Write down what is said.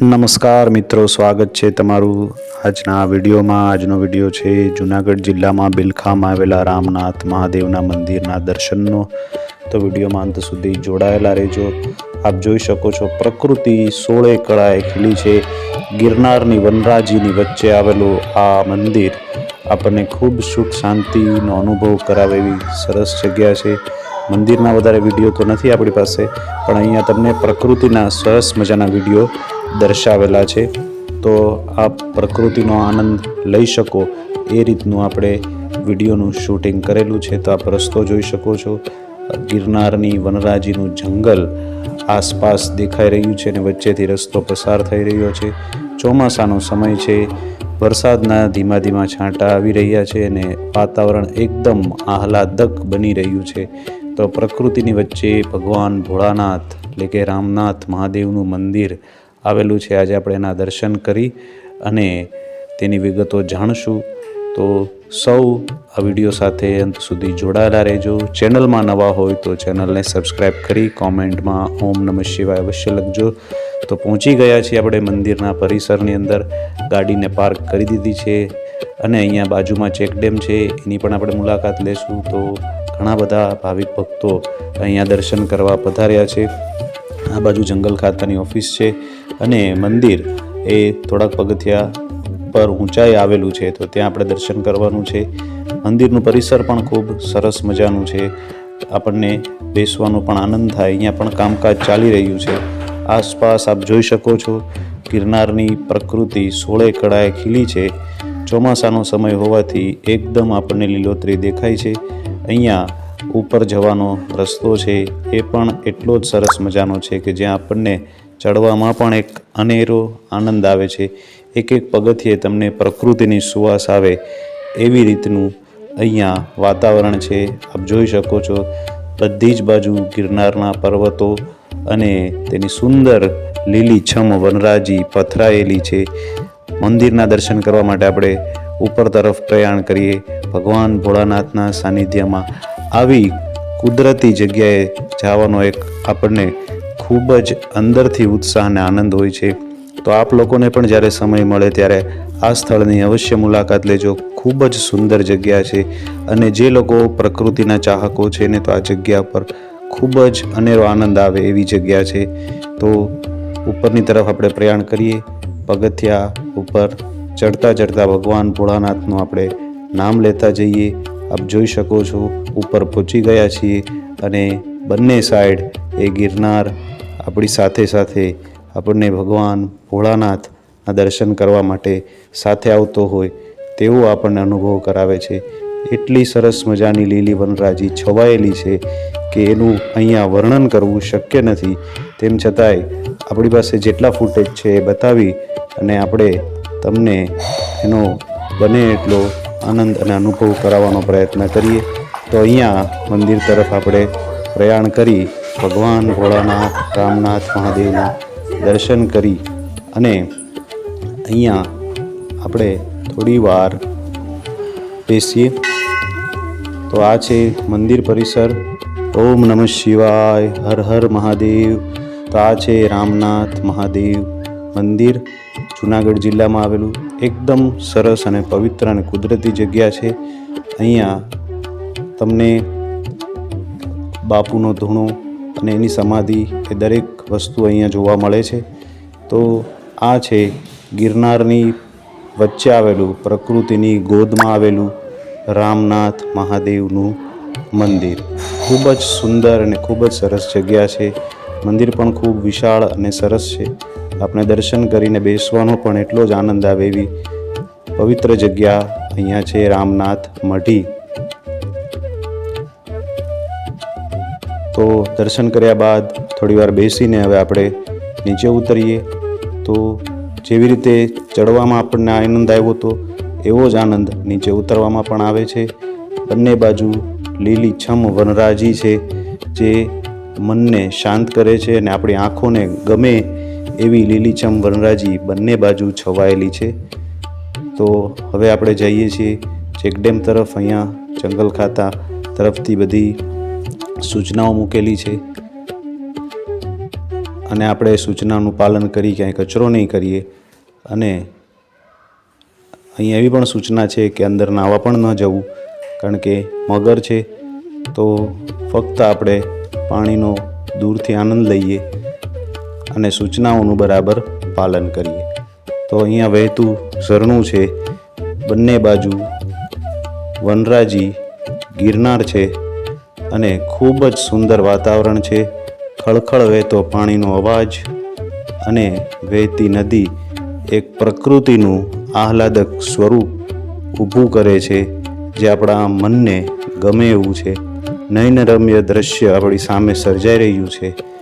નમસ્કાર મિત્રો, સ્વાગત છે તમારું આજના વિડીયોમાં. આજનો વીડિયો છે જુનાગઢ જિલ્લામાં બિલખામાં આવેલા રામનાથ મહાદેવના મંદિરના દર્શનનો. તો વિડીયોમાં અંત સુધી જોડાયેલા રહેજો. આપ જોઈ શકો છો પ્રકૃતિ સોળે કળાએ ખીલી છે. ગિરનારની વનરાજીની વચ્ચે આવેલું આ મંદિર આપણને ખૂબ સુખ શાંતિનો અનુભવ કરાવે એવી સરસ જગ્યા છે. મંદિરના વધારે વીડિયો તો નથી આપણી પાસે, પણ અહીંયા તમને પ્રકૃતિના સરસ મજાના વીડિયો દર્શાવેલા છે. તો આ પ્રકૃતિનો આનંદ લઈ શકો. એ રીતનું આપણે વિડીયોનું શૂટિંગ કરેલું છે. તો આપ રસ્તો જોઈ શકો છો. ગિરનારની વનરાજીનું જંગલ આસપાસ દેખાઈ રહ્યું છે અને વચ્ચેથી રસ્તો પસાર થઈ રહ્યો છે. ચોમાસાનો સમય છે. વરસાદના ધીમા ધીમા છાંટા આવી રહ્યા છે અને વાતાવરણ એકદમ આહલાદક બની રહ્યું છે. તો પ્રકૃતિની વચ્ચે ભગવાન ભોળાનાથ, એટલે કે રામનાથ મહાદેવનું મંદિર આવેલું છે. આજે આપણે એના દર્શન કરી અને તેની વિગતો જાણશું. તો સૌ આ વીડિયો સાથે અંત સુધી જોડાયેલા રહેજો. ચેનલમાં નવા હોય તો ચેનલને સબસ્ક્રાઈબ કરી કોમેન્ટમાં ઓમ નમઃ શિવાય અવશ્ય લખજો. તો પહોંચી ગયા છીએ આપણે મંદિરના પરિસરની અંદર. ગાડીને પાર્ક કરી દીધી છે અને અહીંયા બાજુમાં ચેક ડેમ છે. એની પણ આપણે મુલાકાત લેશું. તો ઘણા બધા ભાવિક ભક્તો અહીંયા દર્શન કરવા પધાર્યા છે. આ બાજુ જંગલ ખાતાની ઓફિસ છે. અને મંદિર એ થોડાક પગથિયા પર ઊંચાઈ આવેલું છે, તો ત્યાં આપણે દર્શન કરવાનું છે. મંદિરનું પરિસર પણ ખૂબ સરસ મજાનું છે. આપણને બેસવાનો પણ આનંદ થાય. અહીંયા પણ કામકાજ ચાલી રહ્યું છે. આસપાસ આપ જોઈ શકો છો, ગિરનારની પ્રકૃતિ સોળે કળાએ ખીલી છે. ચોમાસાનો સમય હોવાથી એકદમ આપણને લીલોતરી દેખાય છે. અહીંયા ઉપર જવાનો રસ્તો છે, એ પણ એટલો જ સરસ મજાનો છે કે જ્યાં આપણને ચડવામાં પણ એક અનેરો આનંદ આવે છે. એક એક પગથિયે તમને પ્રકૃતિની સુવાસ આવે એવી રીતનું અહીંયા વાતાવરણ છે. આપ જોઈ શકો છો, બધી જ બાજુ ગિરનારના પર્વતો અને તેની સુંદર લીલી છમ વનરાજી પથરાયેલી છે. મંદિરના દર્શન કરવા માટે આપણે ઉપર તરફ પ્રયાણ કરીએ. ભગવાન ભોળાનાથના સાનિધ્યમાં આવી કુદરતી જગ્યાએ જવાનો એક આપણને ખૂબ જ અંદરથી ઉત્સાહ અને આનંદ હોય છે. તો આપ લોકોને પણ જ્યારે સમય મળે ત્યારે આ સ્થળની અવશ્ય મુલાકાત લેજો. ખૂબ જ સુંદર જગ્યા છે અને જે લોકો પ્રકૃતિના ચાહકો છે ને તો આ જગ્યા પર ખૂબ જ અનેરો આનંદ આવે એવી જગ્યા છે. તો ઉપરની તરફ આપણે પ્રયાણ કરીએ. પગથિયા ઉપર ચડતા ચડતા ભગવાન ભોળાનાથનું આપણે નામ લેતા જઈએ. આપ જોઈ શકો છો, ઉપર પહોંચી ગયા છીએ અને બંને સાઈડ એ ગિરનાર આપણી સાથે સાથે આપણને ભગવાન ભોળાનાથના દર્શન કરવા માટે સાથે આવતો હોય તેવો આપણને અનુભવ કરાવે છે. એટલી સરસ મજાની લીલી વનરાજી છવાયેલી છે કે એનું અહીંયા વર્ણન કરવું શક્ય નથી. તેમ છતાંય આપણી પાસે જેટલા ફૂટેજ છે એ બતાવી અને આપણે તમને એનો બને એટલો આનંદ અને અનુભવ કરાવવાનો પ્રયત્ન કરીએ. તો અહીંયા મંદિર તરફ આપણે પ્રયાણ કરી ભગવાન ભોળાનાથ, રામનાથ મહાદેવના દર્શન કરી અને અહીંયા આપણે થોડી વાર બેસીએ. તો આ છે મંદિર પરિસર. ઓમ નમઃ શિવાય, હર હર મહાદેવ. તો આ છે રામનાથ મહાદેવ મંદિર. જુનાગઢ જિલ્લામાં આવેલું. એકદમ સરસ અને પવિત્ર અને કુદરતી જગ્યા છે. અહીંયા તમને બાપુનો ધૂણો અને એની સમાધિ એ દરેક વસ્તુ અહીંયા જોવા મળે છે. તો આ છે ગિરનારની વચ્ચે આવેલું, પ્રકૃતિની ગોદમાં આવેલું રામનાથ મહાદેવનું મંદિર. ખૂબ જ સુંદર અને ખૂબ જ સરસ જગ્યા છે. મંદિર પણ ખૂબ વિશાળ અને સરસ છે. આપણે દર્શન કરીને બેસવાનો પણ એટલો જ આનંદ આવે એવી પવિત્ર જગ્યા અહીંયા છે રામનાથ મઢી. તો દર્શન કર્યા બાદ થોડી વાર બેસીને હવે આપણે નીચે ઉતરીએ. તો જેવી રીતે ચડવામાં આપણને આનંદ આવ્યો હતો એવો જ આનંદ નીચે ઉતરવામાં પણ આવે છે. બંને બાજુ લીલી છમ વનરાજી છે જે મનને શાંત કરે છે અને આપણી આંખોને ગમે એવી લીલીછમ વનરાજી બંને બાજુ છવાયેલી છે. તો હવે આપણે જઈએ છીએ ચેકડેમ તરફ, અહીંયા જંગલ ખાતા તરફથી બધી સૂચનાઓ મૂકેલી છે. અને આપણે સૂચનાનું પાલન કરી, ક્યાંય કચરો નહીં કરીએ. અને અહીં એવી પણ સૂચના છે કે અંદર નાહવા પણ ન જવું, કારણ કે મગર છે. તો ફક્ત આપણે પાણીનો દૂરથી આનંદ લઈએ અને સૂચનાઓનું બરાબર પાલન કરીએ. તો અહીંયા વહેતું ઝરણું છે. બંને બાજુ વનરાજી ગિરનાર છે. અને ખૂબ જ સુંદર વાતાવરણ છે. ખળખળ વહેતો પાણીનો અવાજ અને વહેતી નદી એક પ્રકૃતિનું આહલાદક સ્વરૂપ ઊભું કરે છે, જે આપણા મનને ગમે એવું છે. નયનરમ્ય દ્રશ્ય આપણી સામે સર્જાઈ રહ્યું છે.